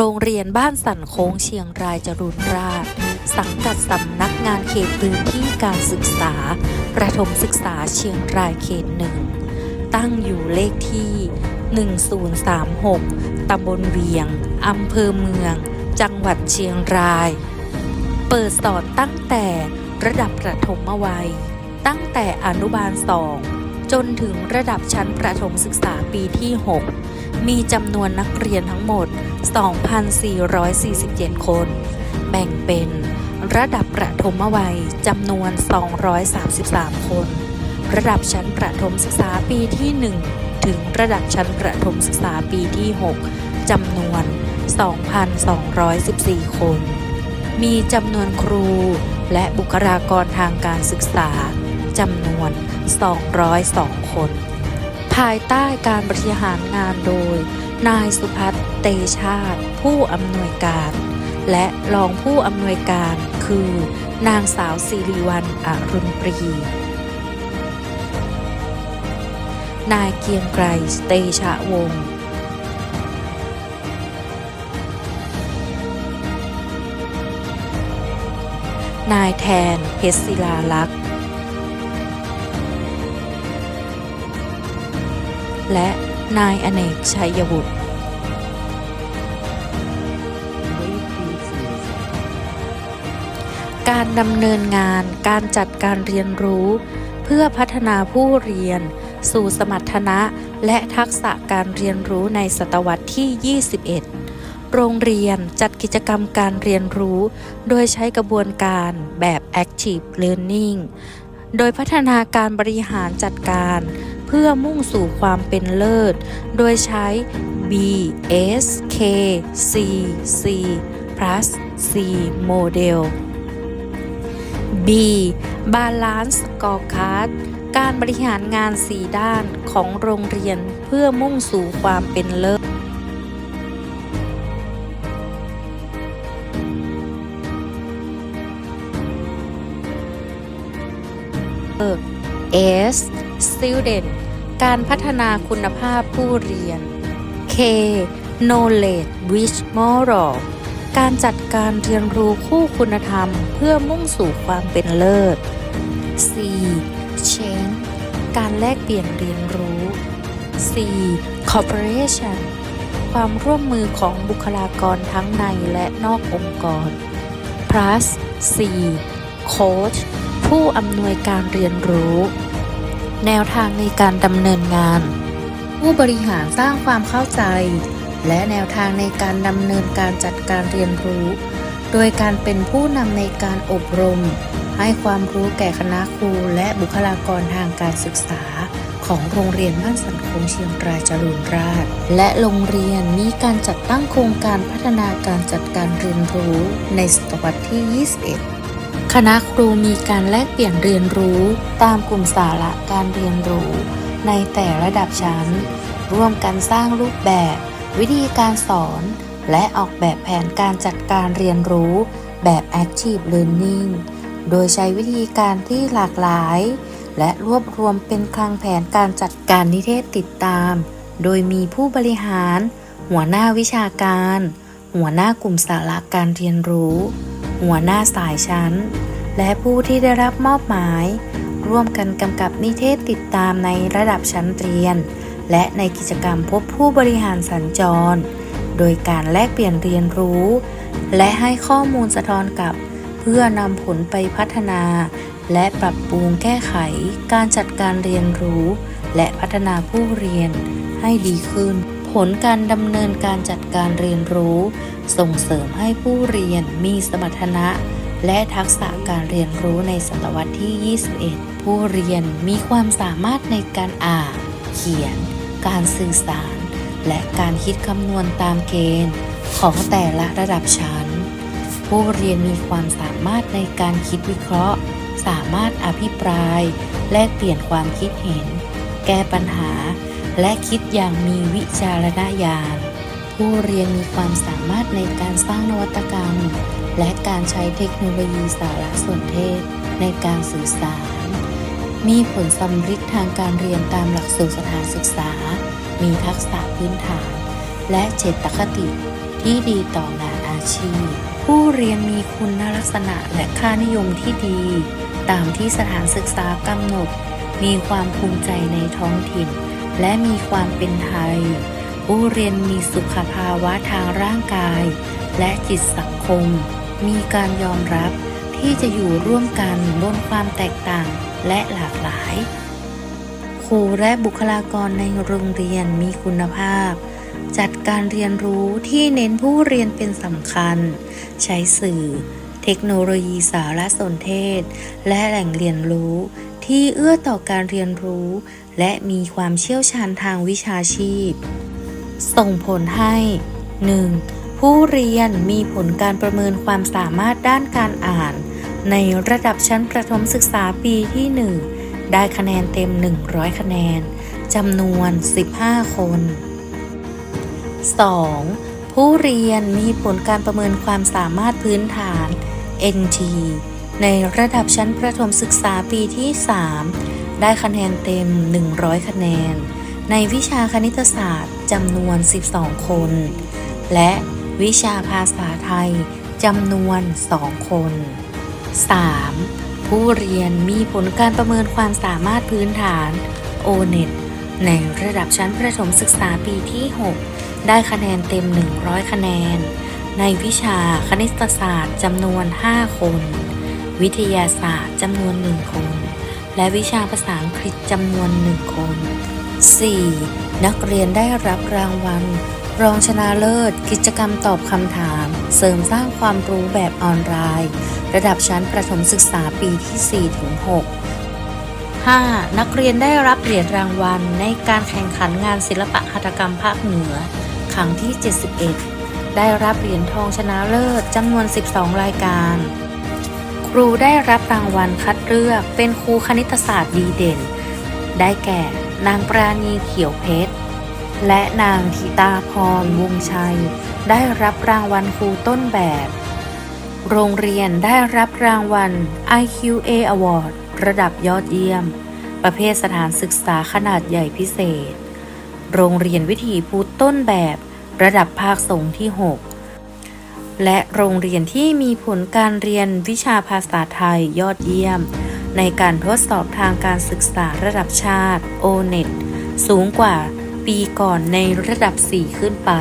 รงเรียนบ้านสันโค้งเชียงรายจรุนราษฎร์สังกัดสำนักงานเขตพื้นที่การศึกษา ประถมศึกษาเชียงรายเขตหนึ่ง ตั้งอยู่เลขที่ 1036 ตำบลเวียง อำเภอเมือง จังหวัดเชียงราย เปิดสอนตั้งแต่ระดับประถมวัย ตั้งแต่อนุบาล2จนถึงระดับชั้นประถมศึกษาปีที่ 6 มีจำนวนนักเรียนทั้งหมด 2,447 คน แบ่งเป็นระดับประถมวัยจำนวน 233 คน ระดับชั้นประถมศึกษาปีที่ 1 ถึงระดับชั้นประถมศึกษาปีที่ 6 จำนวน 2,214 คน มีจำนวนครูและบุคลากรทางการศึกษาจำนวน 202 คนายใต้การบริหารงานโดย นายสุพัฒน์เตชาติ ผู้อำนวยการ และรองผู้อำนวยการคือ นางสาวสิริวัลอรุณปรี นายเกียงไกรเตชะวงศ์นายแทนเพชรศิลาลักษ และนายอเนกชัยบุตร การดำเนินงานการจัดการเรียนรู้ เพื่อพัฒนาผู้เรียน สู่สมรรถนะ และทักษะการเรียนรู้ในศตวรรษที่ 21โรงเรียนจัดกิจกรรมการเรียนรู้ โดยใช้กระบวนการแบบ Active Learning โดยพัฒนาการบริหารจัดการ เพื่อมุ่งสู่ความเป็นเลิศ โดยใช้ B S K C C plus C Model B Balance Scorecard การบริหารงาน 4 ด้านของโรงเรียนเพื่อมุ่งสู่ความเป็นเลิศ S Student การพัฒนาคุณภาพผู้เรียน K Knowledge Rich Moral การจัดการเรียนรู้คู่คุณธรรมเพื่อมุ่งสู่ความเป็นเลิศ C Change การแลกเปลี่ยนเรียนรู้ C Cooperation ความร่วมมือของบุคลากรทั้งในและนอกองค์กร plus C Coach ผู้อำนวยการเรียนรู้ แนวทางในการดำเนินงาน ผู้บริหารสร้างความเข้าใจ และแนวทางในการดำเนินการจัดการเรียนรู้ โดยการเป็นผู้นำในการอบรม ให้ความรู้แก่คณะครูและบุคลากรทางการศึกษา ของโรงเรียนบ้านสันคงเชียงรายจรุนราษฎร์และโรงเรียนมีการจัดตั้งโครงการพัฒนาการจัดการเรียนรู้ในศตวรรษที่ 21 คณะครูมีการแลกเปลี่ยนเรียนรู้ตามกลุ่มสาระการเรียนรู้ ในแต่ระดับชั้น ร่วมกันสร้างรูปแบบ วิธีการสอน และออกแบบแผนการจัดการเรียนรู้แบบ Active Learning โดยใช้วิธีการที่หลากหลาย และรวบรวมเป็นคลังแผนการจัดการนิเทศติดตาม โดยมีผู้บริหาร หัวหน้าวิชาการ หัวหน้ากลุ่มสาระการเรียนรู้ หัวหน้าสายชั้น และผู้ที่ได้รับมอบหมาย ร่วมกันกำกับนิเทศติดตามในระดับชั้นเรียน และในกิจกรรมพบผู้บริหารสัญจร โดยการแลกเปลี่ยนเรียนรู้ และให้ข้อมูลสะท้อนกลับ เพื่อนำผลไปพัฒนา และปรับปรุงแก้ไข การจัดการเรียนรู้ และพัฒนาผู้เรียนให้ดีขึ้น ผลการดำเนินการจัดการเรียนรู้ ส่งเสริมให้ผู้เรียนมีสมรรถนะ และทักษะการเรียนรู้ในศตวรรษที่ 21 ผู้เรียนมีความสามารถในการอ่าน เขียน การสื่อสาร และการคิดคำนวณตามเกณฑ์ ของแต่ละระดับชั้น ผู้เรียนมีความสามารถในการคิดวิเคราะห์ สามารถอภิปราย แลกเปลี่ยนความคิดเห็น แก้ปัญหา และคิดอย่างมีวิจารณญาณ ผู้เรียนมีความสามารถในการสร้างนวัตกรรม และการใช้เทคโนโลยีสารสนเทศในการสื่อสาร มีผลสำฤทธิ์ทางการเรียนตามหลักสูตรสถานศึกษา มีทักษะพื้นฐาน และเจตคติที่ดีต่องานอาชีพ ผู้เรียนมีคุณลักษณะและค่านิยมที่ดี ตามที่สถานศึกษากำหนด มีความภูมิใจในท้องถิ่น และมีความเป็นไทย ผู้เรียนมีสุขภาวะทางร่างกาย และจิตสังคม มีการยอมรับที่จะอยู่ร่วมกันบนความแตกต่างและหลากหลาย ครูและบุคลากรในโรงเรียนมีคุณภาพ จัดการเรียนรู้ที่เน้นผู้เรียนเป็นสำคัญ ใช้สื่อ เทคโนโลยีสารสนเทศ และแหล่งเรียนรู้ที่เอื้อต่อการเรียนรู้ และมีความเชี่ยวชาญทางวิชาชีพ ส่งผลให้ 1. ผู้เรียนมีผลการประเมินความสามารถด้านการอ่าน ในระดับชั้นประถมศึกษาปีที่ 1 ได้คะแนนเต็ม 100 คะแนนจำนวน 15 คน 2. ผู้เรียนมีผลการประเมินความสามารถพื้นฐาน NT ในระดับชั้นประถมศึกษาปีที่ 3 ได้คะแนนเต็ม 100 คะแนน ในวิชาคณิตศาสตร์จำนวน 12 คน และวิชาภาษาไทยจำนวน 2 คน 3. ผู้เรียนมีผลการประเมินความสามารถพื้นฐาน O-NET ในระดับชั้นประถมศึกษาปีที่ 6 ได้คะแนนเต็ม 100 คะแนน ในวิชาคณิตศาสตร์จำนวน 5 คน วิทยาศาสตร์จำนวน 1 คน และวิชาภาษาอังกฤษจำนวน1คน 4. นักเรียนได้รับรางวัล รองชนะเลิศ กิจกรรมตอบคำถาม เสริมสร้างความรู้แบบออนไลน์ ระดับชั้นประถมศึกษาปีที่ 4 ถึง 6 5. นักเรียนได้รับเหรียญรางวัล ในการแข่งขันงานศิลปะหัตถกรรมภาคเหนือ ครั้งที่ 71 ได้รับเหรียญทองชนะเลิศจำนวน 12 รายการ ครูได้รับรางวัลคัดเลือกเป็นครูคณิตศาสตร์ดีเด่น ได้แก่นางปราณีเขียวเพชร และนางธิตาพรวงชัย ได้รับรางวัลครูต้นแบบ โรงเรียนได้รับรางวัล IQA Award ระดับยอดเยี่ยม ประเภทสถานศึกษาขนาดใหญ่พิเศษ โรงเรียนวิถีพุทธต้นแบบ ระดับภาคสงที่ 6 และโรงเรียนที่มีผลการเรียนวิชาภาษาไทยยอดเยี่ยม ในการทดสอบทางการศึกษาระดับชาติ O-NET สูงกว่าปีก่อนในระดับ 4 ขึ้นไป